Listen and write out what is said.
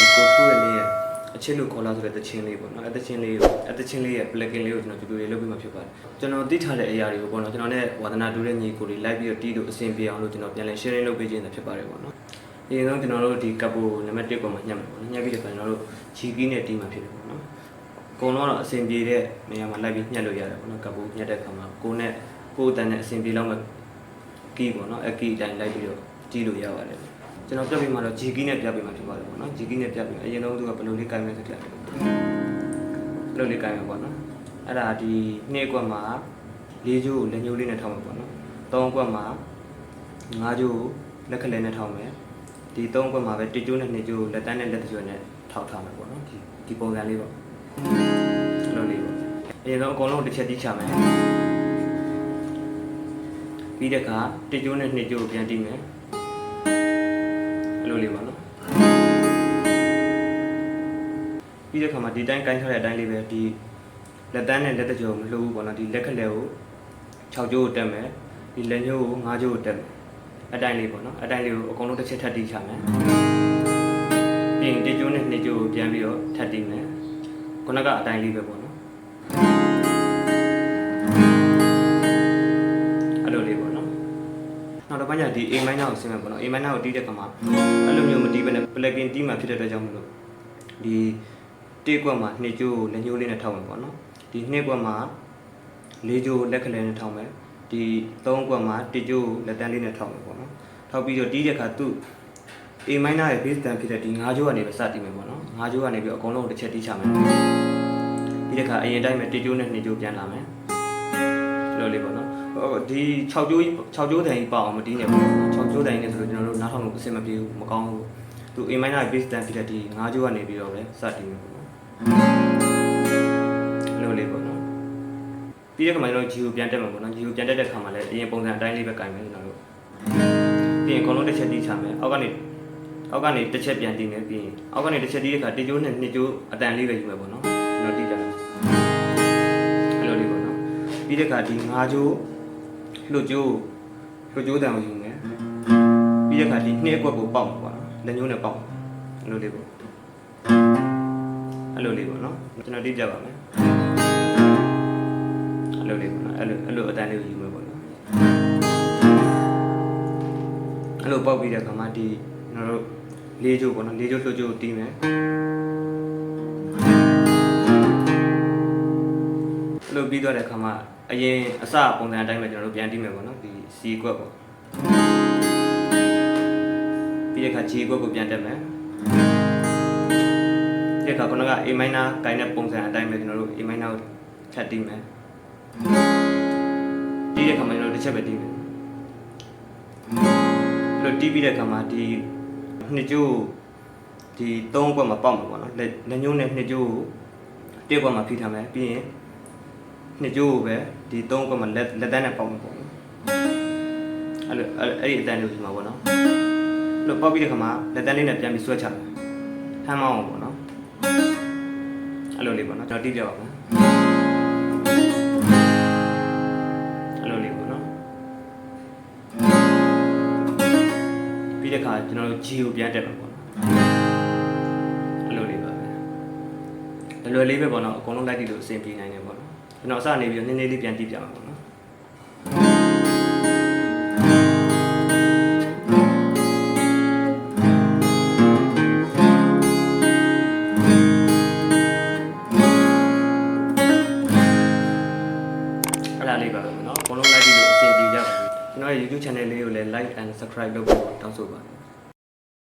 ဒီ go through ရဲ့လေးရဲ့အချစ်လို့ခေါ်လာဆိုတဲ့တခြင်းလေးပေါ့နော်အဲတခြင်းလေးကိုအဲတခြင်းလေးရဲ့ plugin လေးကိုကျွန်တော် tutorial လုပ်ပြမှာဖြစ်ပါတယ်ကျွန်တော်သိထားတဲ့အရာတွေကိုပေါ့နော်ကျွန်တော်နဲ့ဝါသနာတူတဲ့ညီကိုတွေ live ပြီးတော့တီးလို့အဆင်ပြေအောင်လို့ကျွန်တော်ပြန်လည် sharing လုပ်ပေးခြင်းဖြစ်ပါတယ်ပေါ့နော်အရင်ဆုံးကျွန်တော်တို့ဒီ cup ကိုနံပါတ်1ပေါ်မှာညှပ်မယ်ပေါ့နော်ညှပ်ပြီးတဲ့အခါကျွန်တော်တို့ GK နဲ့တီးမှာဖြစ်တယ်ပေါ့နော်အကုန်လုံးတော့အဆင်ပြေတဲ့နေရာမှာ live ပြီးညှပ်လို့ရတယ်ပေါ့နော် cup ကိုညှပ်တဲ့အခါမှာကိုယ်နဲ့ကိုယ်အတန်းနဲ့အဆင်ပြေလောက်မဲ့ key ပေါ့နော်အ key အတိုင်းလိုက်ပြီးတော့တီးလို့ရပါတယ် ကျွန်တော်ပြတ်ပြီးမှတော့ G key နဲ့ပြတ်ပြီးမှဖြစ်ပါတယ်ပေါ့နော် G key နဲ့ပြတ်ပြီးအရင်ဆုံးသူကဘယ်လိုလေးကိုင်မယ်ဆိုကြတယ်ဘယ်လိုလေးကိုင်မယ်ပေါ့နော်အဲ့ဒါဒီနှစ်ကွက်မှာ၄ကျိုးကိုလက်ညှိုးလေးနဲ့ထောင်းမယ်ပေါ့နော်သုံးကွက်မှာ၅ကျိုးကိုလက်ခလဲနဲ့ထောင်းမယ်ဒီသုံးကွက်မှာပဲတစ်ကျိုးနဲ့နှစ်ကျိုးကိုလက်တန်းနဲ့လက်တစ်ကျိုးနဲ့ထောက်ထားမယ်ပေါ့နော်ဒီဒီပုံစံလေးပေါ့အဲ့လိုလေးပေါ့အရင်ဆုံးအကုန်လုံးတစ်ချက်တီးချမယ်ပြီးတဲ့အခါတစ်ကျိုးနဲ့နှစ်ကျိုးကိုပြန်တီးမယ်အဲ့ လိုလေးပါနော်ပြီးတဲ့အခါမှာဒီတိုင်းကိုင်းထားတဲ့အတိုင်းလေးပဲဒီလက်တန်းနဲ့လက်တစ်ကျိုးကိုမလှုပ်ဘူးပေါ့နော်ဒီလက်ခလဲကို6ကျိုးကိုတက်မယ်ဒီလက်ညှိုးကို5ကျိုးကိုတက်မယ်အတိုင်းလေးပေါ့နော်အတိုင်းလေးကိုအကုန်လုံးတစ်ချက်ထပ်တီးချမယ်ပြီးရင်တစ်ကျိုးနဲ့နှစ်ကျိုးကိုပြန်ပြီးတော့ထပ်တီးမယ်ခုနကအတိုင်းလေးပဲပေါ့ နောက်တစ်ပိုင်းကျဒီ A minor ကိုဆင်းမယ်ပေါ့နော် A minor ကိုတီးတဲ့ခါမှာအဲ့လိုမျိုးမတီးဘဲနဲ့ plugin တီးမှဖြစ်တဲ့အတွက်ကြောင့်မလို့ဒီတေးကွက်မှာနှစ်ကျိုးကိုလက်ညှိုးလေးနဲ့ထောက်မယ်ပေါ့နော်ဒီနှစ်ကွက်မှာလေးကျိုးလက်ခလဲနဲ့ထောက်မယ်ဒီသုံးကွက်မှာတစ်ကျိုးကိုလက်တန်းလေးနဲ့ထောက်မယ်ပေါ့နော်ထောက်ပြီးတော့တီးတဲ့ခါသူ့ A minor ရဲ့ base တန်ဖြစ်တဲ့ဒီ၅ကျိုးကနေပဲစတီးမယ်ပေါ့နော်၅ကျိုးကနေပြီးအကုန်လုံးတစ်ချက်တီးချမယ်ပြီးတဲ့ခါအရင်တိုင်းပဲတစ်ကျိုးနဲ့နှစ်ကျိုးပြန်လာမယ် လို့လေးပေါ့နော်ဟိုဒီ6ကျိုး6ကျိုးတိုင်ကြီးပေါ့အောင်မတီးနဲ့ပေါ့နော်6ကျိုးတိုင်နဲ့ဆိုတော့ကျွန်တော်တို့နားထောင်လို့အဆင်မပြေဘူးမကောင်းဘူးသူ A minor base တန်ဖြစ်တဲ့ဒီ5ကျိုးကနေပြီးတော့ပဲစတီးမယ်ပေါ့နော်လို့လေးပေါ့နော်ပြီးတဲ့ခါမှာကျွန်တော် G ကိုပြန်တက်မှာပေါ့နော် G ကိုပြန်တက်တဲ့ခါမှာလည်းအရင်ပုံစံအတိုင်းလေးပဲကင်မယ်ကျွန်တော်တို့ပြီးရင်အကုန်လုံးတစ်ချက်တီးချမယ်အောက်ကနေအောက်ကနေတစ်ချက်ပြန်တီးမယ်ပြီးရင်အောက်ကနေတစ်ချက်တီးတဲ့ခါတစ်ကျိုးနဲ့နှစ်ကျိုးအတန်လေးပဲယူမယ်ပေါ့နော်ကျွန်တော်တီးကြတယ်အဲ့လိုလေးပေါ့နော် ပြီးတဲ့အခါဒီငါးကျိုးလှုပ်ကျိုးလှုပ်ကျိုးတံကိုယူမယ်ပြီးတဲ့အခါဒီနှဲကွက်ကိုပေါက်မှာပေါ့နော်လက်ညှိုးနဲ့ပေါက်မှာအဲ့လိုလေးပေါ့အဲ့လိုလေးပေါ့နော်ကျွန်တော်တိပြပါမယ်အဲ့လိုလေးပေါ့နော်အဲ့လိုအဲ့လိုအတန်းလေးကိုယူမယ်ပေါ့နော်အဲ့လိုပေါက်ပြီးတဲ့အခါမှာဒီကျွန်တော်တို့လေးကျိုးပေါ့နော်လေးကျိုးလှုပ်ကျိုးကိုတီးမယ်အဲ့လိုပြီးသွားတဲ့အခါမှာ အရင်အစပုံစံအတိုင်းပဲကျွန်တော်တို့ပြန်တီးမယ်ပေါ့နော်ဒီစီကွက်ပေါ့ပြီးတဲ့အခါ G ကွက်ကိုပြန်တက်မယ်ဒီအခါခုနက A minor ကိုင်းတဲ့ပုံစံအတိုင်းပဲကျွန်တော်တို့ A minor ကိုထပ်တီးမယ်တီးတဲ့အခါမှာကျွန်တော်တို့တစ်ချက်ပဲတီးမယ်အဲ့လိုတီးပြီးတဲ့အခါမှာဒီနှစ်ကျိုးဒီသုံးကွက်မှာပေါက်မှာပေါ့နော်လက်လက်ညှိုးနဲ့နှစ်ကျိုးကိုတစ်ကွက်မှာဖိထားမယ်ပြီးရင် နှစ်ကျိုးကိုပဲဒီသုံးကွက်မှာလက်လက်တန်းနဲ့ပေါက်မှာပေါ့နော်အဲ့လိုအဲ့အဲ့ဒီအတန်းလေးကိုဒီမှာပေါ့နော်အဲ့လိုပေါက်ပြီးတဲ့ခါမှာလက်တန်းလေးနဲ့ပြန်ပြီးဆွဲချတယ်ဟမ်းမအောင်ပေါ့နော်အဲ့လိုလေးပေါ့နော်ကျွန်တော်တိပြပါမယ်အဲ့လိုလေးပေါ့နော်ပြီးတဲ့ခါကျွန်တော်တို့ G ကိုပြန်တက်မှာပေါ့နော်အဲ့လိုလေးပါပဲလွယ်လွယ်လေးပဲပေါ့နော်အကုန်လုံးလိုက်ကြည့်လို့အဆင်ပြေနိုင်တယ်ပေါ့နော် ကျွန်တော်အစနေပြီးတော့နည်းနည်းလေးပြန်ကြည့်ပြမှာပေါ့နော်အဲ့ဒါလေးပါပဲနော်အကုန်လုံးလိုက်ပြီးတော့အဆင်ပြေကြပါဘူးကျွန်တော်ရဲ့ YouTube channel လေးကိုလည်း like and subscribe လုပ်ဖို့တောင်းဆိုပါတယ်